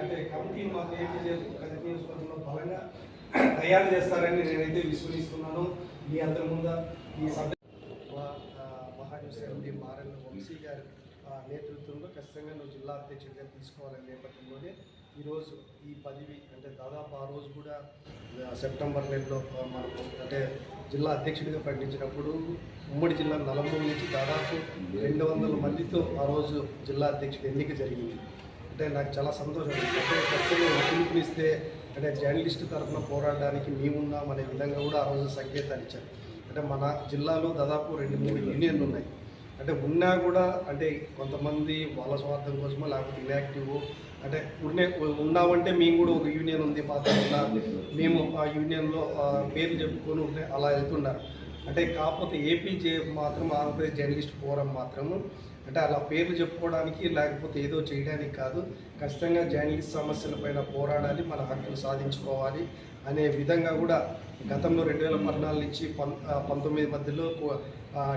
అంటే కమిటీ మాకు ఏపీ నియోజకవర్గంలో బలంగా తయారు చేస్తారని నేనైతే విశ్వసిస్తున్నాను. మీ అందరి ముందు ఈ సభ మహాన్యూస్ ఎండి మారెల్ వంశీ గారి ఆ, నేతృత్వంలో ఖచ్చితంగా నువ్వు జిల్లా అధ్యక్షుడిగా తీసుకోవాలనే నేపథ్యంలోనే ఈరోజు ఈ పదవి అంటే దాదాపు ఆ రోజు కూడా సెప్టెంబర్ నెలలో మనకు అంటే జిల్లా అధ్యక్షుడిగా ప్రకటించినప్పుడు ఉమ్మడి జిల్లా నలమూరు నుంచి దాదాపు రెండు వందల మందితో ఆ రోజు జిల్లా అధ్యక్షుడు ఎన్నిక జరిగింది. అంటే నాకు చాలా సంతోషం. అంటే ఖచ్చితంగా పిలుపునిస్తే అంటే జర్నలిస్ట్ తరఫున పోరాడడానికి మేమున్నాం అనే విధంగా కూడా ఆ రోజు సంకేతాలు ఇచ్చారు. అంటే మన జిల్లాలో దాదాపు రెండు మూడు యూనియన్లు ఉన్నాయి. అంటే ఉన్నా కూడా అంటే కొంతమంది వాళ్ళ స్వార్థం కోసమో లేకపోతే ఇన్యాక్టివ్ అంటే ఉన్నే ఉన్నామంటే మేము కూడా ఒక యూనియన్ ఉంది పాత మేము ఆ యూనియన్లో పేర్లు చెప్పుకొని ఉంటే అలా వెళ్తున్నారు. అంటే కాకపోతే ఏపీజే మాత్రం ఆంధ్రప్రదేశ్ జర్నలిస్ట్ ఫోరం మాత్రము అంటే అలా పేర్లు చెప్పుకోవడానికి లేకపోతే ఏదో చేయడానికి కాదు. ఖచ్చితంగా జర్నలిస్ట్ సమస్యలపైన పోరాడాలి మన హక్కులు సాధించుకోవాలి అనే విధంగా కూడా గతంలో రెండు వేల పద్నాలుగు నుంచి పం పంతొమ్మిది మధ్యలో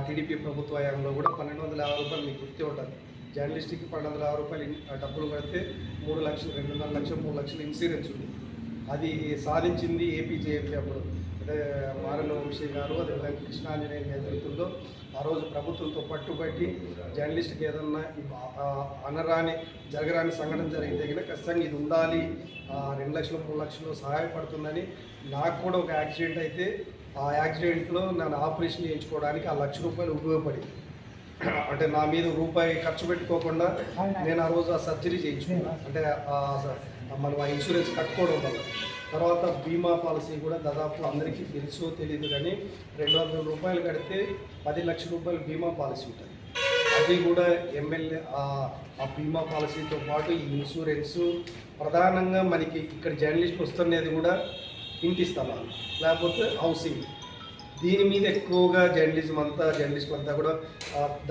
టీడీపీ ప్రభుత్వ హయాంలో కూడా పన్నెండు వందల యాభై రూపాయలు మీకు గుర్తే ఉంటుంది. జర్నలిస్ట్కి పన్నెండు వందల యాభై రూపాయలు డబ్బులు కడితే మూడు లక్షలు రెండున్నర లక్షలు మూడు లక్షలు ఇన్సూరెన్స్ ఉంది. అది సాధించింది ఏపీజేఎఫ్ అప్పుడు. అంటే మారల వంశీ గారు అదేవిధంగా కృష్ణాంజనేయ నేతృత్వంలో ఆ రోజు ప్రభుత్వంతో పట్టుబట్టి జర్నలిస్ట్కి ఏదన్నా అనరాని జరగరాని సంఘటన జరిగితే కనుక ఖచ్చితంగా ఇది ఉండాలి. రెండు లక్షలు మూడు లక్షలు సహాయపడుతుందని నాకు కూడా ఒక యాక్సిడెంట్ అయితే ఆ యాక్సిడెంట్లో నన్ను ఆపరేషన్ చేయించుకోవడానికి ఆ లక్ష రూపాయలు ఉపయోగపడింది. అంటే నా మీద రూపాయి ఖర్చు పెట్టుకోకుండా నేను ఆ రోజు ఆ సర్జరీ చేయించుకున్నాను అంటే మనం ఆ ఇన్సూరెన్స్ కట్టుకోవడం వల్ల. తర్వాత బీమా పాలసీ కూడా దాదాపు అందరికీ తెలుసో తెలియదు కానీ రెండు వందల రూపాయలు కడితే పది లక్షల రూపాయల బీమా పాలసీ ఉంటుంది. అది కూడా ఎమ్మెల్యే ఆ బీమా పాలసీతో పాటు ఈ ప్రధానంగా మనకి ఇక్కడ జర్నలిస్ట్ వస్తున్నది కూడా ఇంటి స్థలాలు లేకపోతే హౌసింగ్. దీని మీద ఎక్కువగా జర్నలిజం అంతా జర్నలిస్టులు అంతా కూడా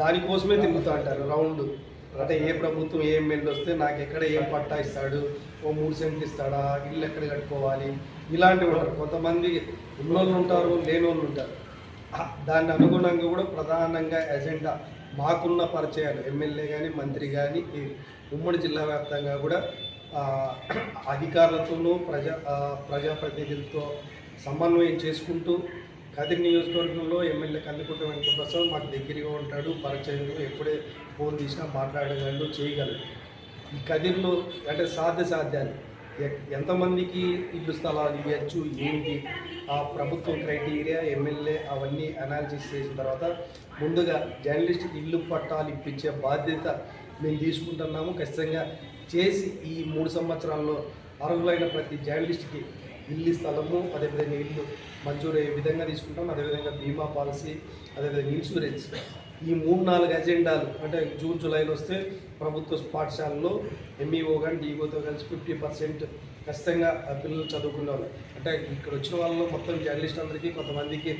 దానికోసమే తిరుగుతూ అంటారు రౌండ్. అంటే ఏ ప్రభుత్వం ఏ ఎమ్మెల్యే వస్తే నాకు ఎక్కడ ఏం పట్టా ఇస్తాడు? ఓ మూడు సెంట్లు ఇస్తాడా? ఇల్లు ఎక్కడ కట్టుకోవాలి? ఇలాంటివి ఉంటారు కొంతమంది ఉన్నోళ్ళు ఉంటారు లేనోళ్ళు ఉంటారు. దాని దాన్ని అనుగుణంగా కూడా ప్రధానంగా ఎజెండా మాకున్న పరిచయాలు ఎమ్మెల్యే కానీ మంత్రి కానీ ఈ ఉమ్మడి జిల్లా వ్యాప్తంగా కూడా అధికారులతోనూ ప్రజా ప్రజాప్రతినిధులతో సమన్వయం చేసుకుంటూ కదిరి నియోజకవర్గంలో ఎమ్మెల్యే కందుకుంట వెంకటప్రసాద్ మాకు దగ్గరగా ఉంటాడు పరిచయంలో ఎప్పుడే ఫోన్ తీసినా మాట్లాడగలడు చేయగలడు. ఈ కదిరిలో అంటే సాధ్య సాధ్యాలు. ఎంతమందికి ఇల్లు స్థలాలు ఇవ్వచ్చు ఏంటి? ఆ ప్రభుత్వం క్రైటీరియా ఎమ్మెల్యే అవన్నీ అనాలిసిస్ చేసిన తర్వాత ముందుగా జర్నలిస్ట్కి ఇల్లు పట్టాలు ఇప్పించే బాధ్యత మేము తీసుకుంటున్నాము. ఖచ్చితంగా చేసి ఈ మూడు సంవత్సరాల్లో అర్హులైన ప్రతి జర్నలిస్ట్కి ఇల్లు స్థలము అదేవిధంగా ఇల్లు మంజూరు ఏ విధంగా తీసుకుంటాం. అదేవిధంగా బీమా పాలసీ అదేవిధంగా ఇన్సూరెన్స్. ఈ మూడు నాలుగు ఎజెండాలు అంటే జూన్ జూలైలో వస్తే ప్రభుత్వ పాఠశాలలో ఎంఈఓ కానీ డిఓతో కలిసి ఫిఫ్టీ పర్సెంట్ ఖచ్చితంగా పిల్లలు చదువుకున్నారు అంటే ఇక్కడ వచ్చిన వాళ్ళు మొత్తం జర్నలిస్ట్ అందరికీ కొంతమందికి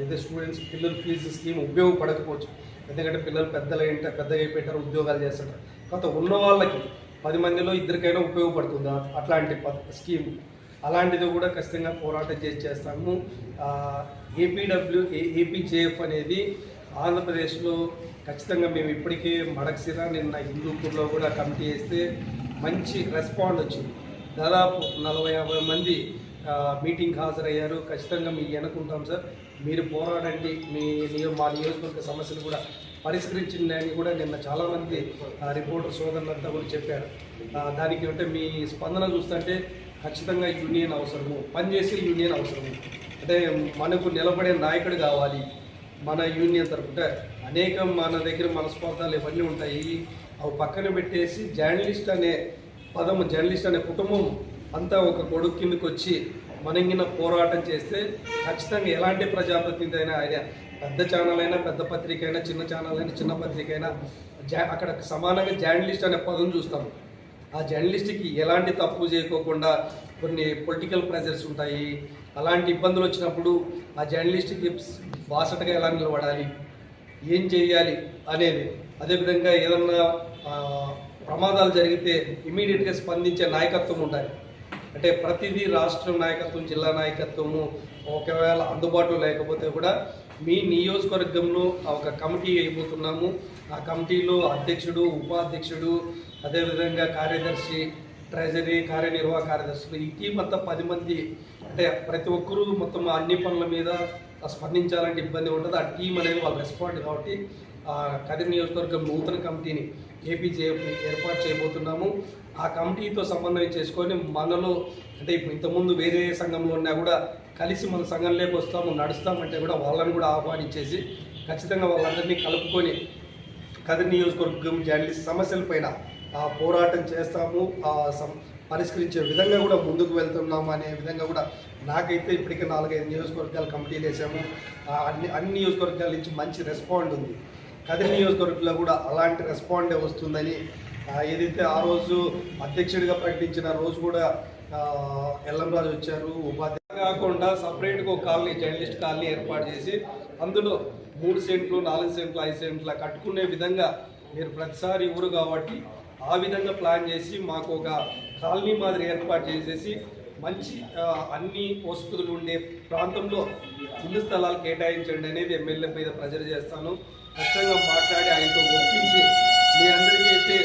ఏదో స్టూడెంట్స్ పిల్లల ఫీజు స్కీమ్ ఉపయోగపడకపోవచ్చు. ఎందుకంటే పిల్లలు పెద్దలు ఏంటంటే పెద్దగా అయిపోయారు ఉద్యోగాలు చేస్తారు కొంత ఉన్న వాళ్ళకి పది మందిలో ఇద్దరికైనా ఉపయోగపడుతుందా? అట్లాంటి ప- స్కీమ్. అలాంటిది కూడా ఖచ్చితంగా పోరాటం చేసి చేస్తాము. ఏపీడబ్ల్యూ ఏపీజేఎఫ్ అనేది ఆంధ్రప్రదేశ్లో ఖచ్చితంగా మేము ఇప్పటికే మడక్సిర నిన్న హిందూపూర్లో కూడా కమిటీ వేస్తే మంచి రెస్పాండ్ వచ్చింది. దాదాపు నలభై యాభై మంది మీటింగ్ హాజరయ్యారు. ఖచ్చితంగా మీ వెనుకుంటాం సార్. మీరు పోరాడండి. మీ నియో మా నియోజకవర్గ సమస్యలు కూడా పరిష్కరించింది అని కూడా నిన్న చాలామంది ఆ, రిపోర్టర్ సోదరులంతా కూడా చెప్పారు. దానికి అంటే మీ స్పందన చూస్తుంటే ఖచ్చితంగా యూనియన్ అవసరము పనిచేసే యూనియన్ అవసరము. అంటే మనకు నిలబడే నాయకుడు కావాలి మన యూనియన్ తరపున. అనేక మన దగ్గర మనస్పార్థాలు ఇవన్నీ ఉంటాయి. అవి పక్కన పెట్టేసి జర్నలిస్ట్ అనే పదము జర్నలిస్ట్ అనే కుటుంబం అంతా ఒక కొడుకు కిందకి వచ్చి మనంగిన పోరాటం చేస్తే ఖచ్చితంగా ఎలాంటి ప్రజాప్రతినిధి అయినా ఆయన పెద్ద ఛానల్ అయినా పెద్ద పత్రిక అయినా చిన్న ఛానల్ అయినా చిన్న పత్రిక అయినా జా అక్కడ సమానంగా జర్నలిస్ట్ అనే పదం చూస్తాము. ఆ జర్నలిస్ట్కి ఎలాంటి తప్పు చేయకోకుండా కొన్ని పొలిటికల్ ప్రెజర్స్ ఉంటాయి. అలాంటి ఇబ్బందులు వచ్చినప్పుడు ఆ జర్నలిస్ట్కి బాసటగా ఎలా నిలబడాలి? ఏం చేయాలి అనేది. అదేవిధంగా ఏదన్నా ప్రమాదాలు జరిగితే ఇమీడియట్గా స్పందించే నాయకత్వం ఉండాలి. అంటే ప్రతిదీ రాష్ట్ర నాయకత్వం జిల్లా నాయకత్వము ఒకవేళ అందుబాటులో లేకపోతే కూడా మీ నియోజకవర్గంలో ఒక కమిటీ అయిపోతున్నాము. ఆ కమిటీలో అధ్యక్షుడు ఉపాధ్యక్షుడు అదేవిధంగా కార్యదర్శి ట్రెజరీ కార్యనిర్వాహక కార్యదర్శులు ఈ టీం అంతా పది మంది. అంటే ప్రతి ఒక్కరూ మొత్తం అన్ని పనుల మీద స్పందించాలంటే ఇబ్బంది ఉంటుంది. ఆ టీం అనేది వాళ్ళు రెస్పాండ్ కాబట్టి ఆ కదిరి నియోజకవర్గం నూతన కమిటీని ఏపీజేఎఫ్ని ఏర్పాటు చేయబోతున్నాము. ఆ కమిటీతో సమన్వయం చేసుకొని మనలో అంటే ఇప్పుడు ఇంతకుముందు వేరే సంఘంలో ఉన్నా కూడా కలిసి మన సంఘంలోకి వస్తాము నడుస్తామంటే కూడా వాళ్ళని కూడా ఆహ్వానించేసి ఖచ్చితంగా వాళ్ళందరినీ కలుపుకొని కదిరి నియోజకవర్గం జర్నలిస్ట్ సమస్యలపైన ఆ పోరాటం చేస్తాము ఆ సం- పరిష్కరించే విధంగా కూడా ముందుకు వెళ్తున్నాము అనే విధంగా కూడా నాకైతే ఇప్పటికే నాలుగైదు నియోజకవర్గాలు కంప్లీట్ వేసాము. అన్ని అన్ని నియోజకవర్గాల నుంచి మంచి రెస్పాండ్ ఉంది. కదిరి నియోజకవర్గంలో కూడా అలాంటి రెస్పాండే వస్తుందని ఏదైతే ఆ రోజు అధ్యక్షుడిగా ప్రకటించిన రోజు కూడా ఎల్లంరాజు రాజు వచ్చారు ఉపాధ్యాయ కాకుండా సపరేట్గా ఒక కాలనీ జర్నలిస్ట్ కాలనీ ఏర్పాటు చేసి అందులో మూడు సెంట్లు నాలుగు సెంట్లు ఐదు సెంట్ల కట్టుకునే విధంగా మీరు ప్రతిసారి ఊరు కాబట్టి ఆ విధంగా ప్లాన్ చేసి మాకు ఒక కాలనీ మాదిరి ఏర్పాటు చేసేసి మంచి అన్ని వసతులు ఉండే ప్రాంతంలో ఇల్లు స్థలాలు కేటాయించండి అనేది ఎమ్మెల్యే మీద ప్రజలు చేస్తాను. ఖచ్చితంగా మాట్లాడి ఆయనతో ఒప్పించి మీ అందరికీ అయితే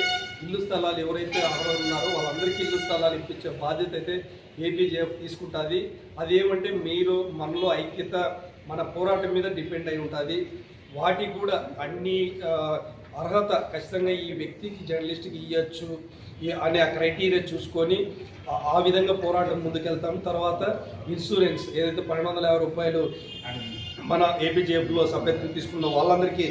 ఇల్లు స్థలాలు ఎవరైతే అర్హులు ఉన్నారో వాళ్ళందరికీ ఇల్లు స్థలాలు ఇప్పించే బాధ్యత అయితే ఏపీజేఎఫ్ తీసుకుంటుంది. అది ఏమంటే మీరు మనలో ఐక్యత మన పోరాటం మీద డిపెండ్ అయి ఉంటుంది. వాటికి కూడా అన్ని అర్హత ఖచ్చితంగా ఈ వ్యక్తికి జర్నలిస్ట్కి ఇవ్వచ్చు అనే ఆ క్రైటీరియా చూసుకొని ఆ- ఆ విధంగా పోరాటం ముందుకెళ్తాం. తర్వాత ఇన్సూరెన్స్ ఏదైతే పన్నెండు వందల యాభై రూపాయలు మన ఏపీజేఎఫ్లో సభ్యత్వం తీసుకున్న వాళ్ళందరికీ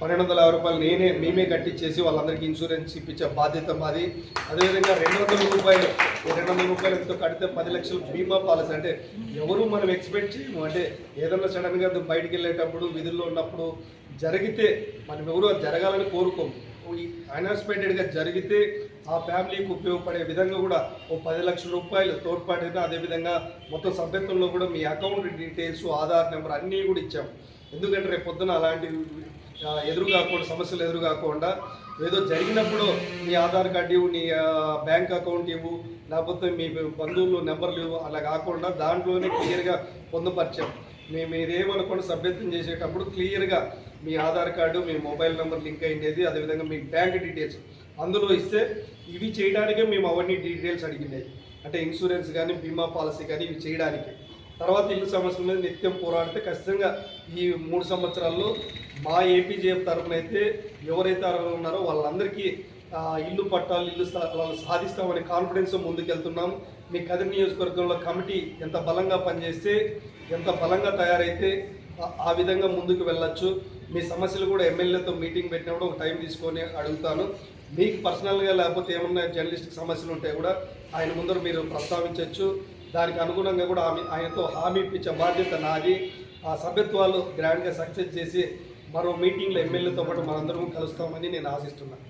పన్నెండు వందల యాభై రూపాయలు నేనే మేమే కట్టించేసి వాళ్ళందరికీ ఇన్సూరెన్స్ ఇప్పించే బాధ్యత మాది. అదేవిధంగా రెండు వందల రూపాయలు రెండు వందల రూపాయలు ఎంతో కడితే పది లక్షలు బీమా పాలసీ. అంటే ఎవరు మనం ఎక్స్పెక్ట్ చేయము అంటే ఏదైనా సడన్గా బయటికి వెళ్ళేటప్పుడు విధుల్లో ఉన్నప్పుడు జరిగితే మనం ఎవరు అది జరగాలని కోరుకోము. అన్ఎక్స్పెక్టెడ్గా జరిగితే ఆ ఫ్యామిలీకి ఉపయోగపడే విధంగా కూడా ఓ పది లక్షల రూపాయలు తోడ్పాటుగా అదేవిధంగా మొత్తం సభ్యత్వంలో కూడా మీ అకౌంట్ డీటెయిల్స్ ఆధార్ నెంబర్ అన్నీ కూడా ఇచ్చాం ఎందుకంటే రేపు పొద్దున అలాంటి ఎదురు కాకుండా సమస్యలు ఎదురు కాకుండా ఏదో జరిగినప్పుడు నీ ఆధార్ కార్డు ఇవ్వు నీ బ్యాంక్ అకౌంట్ ఇవ్వు లేకపోతే మీ బంధువులు నెంబర్లు ఇవ్వు అలా కాకుండా దాంట్లోనే క్లియర్గా పొందుపరిచాం. మేము మీరేమనుకోండి సభ్యత్వం చేసేటప్పుడు క్లియర్గా మీ ఆధార్ కార్డు మీ మొబైల్ నెంబర్ లింక్ అయ్యేది అదేవిధంగా మీ బ్యాంక్ డీటెయిల్స్. అందులో ఇస్తే ఇవి చేయడానికే మేము అవన్నీ డీటెయిల్స్ అడిగినాయి అంటే ఇన్సూరెన్స్ కానీ బీమా పాలసీ కానీ ఇవి చేయడానికి. తర్వాత ఇల్లు సమస్యల మీద నిత్యం పోరాడితే ఖచ్చితంగా ఈ మూడు సంవత్సరాల్లో మా ఏపీజేఎఫ్ తరఫున అయితే ఎవరైతే అర్హులు ఉన్నారో వాళ్ళందరికీ ఇల్లు పట్టాలు ఇల్లు స్థలాలు సాధిస్తామనే కాన్ఫిడెన్స్ ముందుకెళ్తున్నాం. మీ కదిరి నియోజకవర్గంలో కమిటీ ఎంత బలంగా పనిచేస్తే ఎంత బలంగా తయారైతే ఆ- విధంగా ముందుకు వెళ్ళొచ్చు. మీ సమస్యలు కూడా ఎమ్మెల్యేతో మీటింగ్ పెట్టినప్పుడు ఒక టైం తీసుకొని అడుగుతాను. మీకు పర్సనల్గా లేకపోతే ఏమన్నా జర్నలిస్టిక్ సమస్యలు ఉంటే కూడా ఆయన ముందర మీరు ప్రస్తావించవచ్చు దానికి అనుగుణంగా కూడా ఆమె ఆయనతో హామీ ఇప్పించే బాధ్యత నాది. ఆ సభ్యత్వాలు గ్రాండ్గా సక్సెస్ చేసి మరో మీటింగ్లో ఎమ్మెల్యేతో పాటు మనందరం కలుస్తామని నేను ఆశిస్తున్నాను.